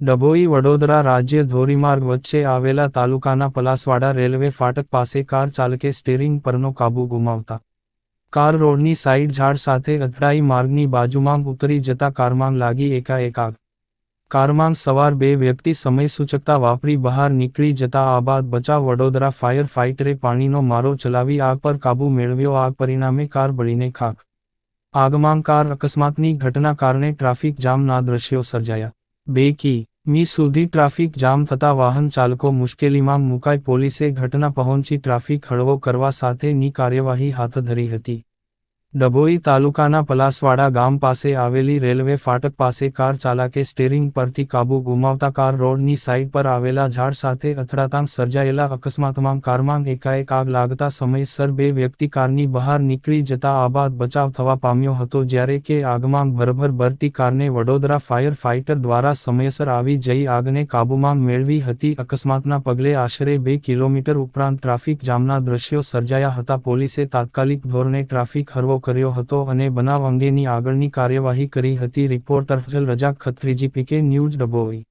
ડભોઈ વડોદરા રાજ્ય ધોરીમાર્ગ વચ્ચે આવેલા તાલુકાના પલાસવાડા રેલવે ફાટક પાસે કાર ચાલકે સ્ટીરિંગ પરનો કાબુ ગુમાવતા. કાર રોડની સાઇડ ઝાડ સાથે અથડાઈ માર્ગની બાજુમાં ઉતરી જતા કારમાં લાગી એકાએક આગ. કારમાં સવાર બે વ્યક્તિ સમય સૂચકતા વાપરી બહાર નીકળી જતા આ બાદ બચાવ વડોદરા ફાયર ફાઇટરે પાણીનો મારો ચલાવી આગ પર કાબુ મેળવ્યો. આગ પરિણામે કાર બળીને ખાક આગમાં કાર અકસ્માતની ઘટના કારણે ટ્રાફિક જામના દ્રશ્યો સર્જાયા. બે કી, મી સુધી ટ્રાફિક જામ થતા વાહન ચાલકો મુશ્કેલીમાં મુકાઈ પોલીસે ઘટના પહોંચી ટ્રાફિક હળવો કરવા સાથેની કાર્યવાહી હાથ ધરી હતી. ડભોઈ તાલુકાના પલાસવાડા ગામ પાસે આવેલી રેલવે ફાટક પાસે કાર ચાલકે સ્ટેરિંગ પરથી કાબુ ગુમાવતા કાર રોડની સાઇડ પર આવેલા ઝાડ સાથે અથડાતાં સર્જાયેલા અકસ્માતમાં કારમાં એકાએક આગ લાગતા સમયસર બે વ્યક્તિ કારની બહાર નીકળી જતા આ બચાવ થવા પામ્યો હતો જ્યારે કે આગમાં ભરભર ભરતી કારને વડોદરા ફાયર ફાઇટર દ્વારા સમયસર આવી જઈ આગને કાબૂમાં મેળવી હતી. અકસ્માતના પગલે આશરે બે કિલોમીટર ઉપરાંત ટ્રાફિક જામના દ્રશ્યો સર્જાયા હતા. પોલીસે તાત્કાલિક ધોરણે ટ્રાફિક હરવો કર્યો હતો અને બનાવ અંગેની આગળની કાર્યવાહી કરી હતી. Reporter Fazal Razak Khatriji PK news Dabhoi.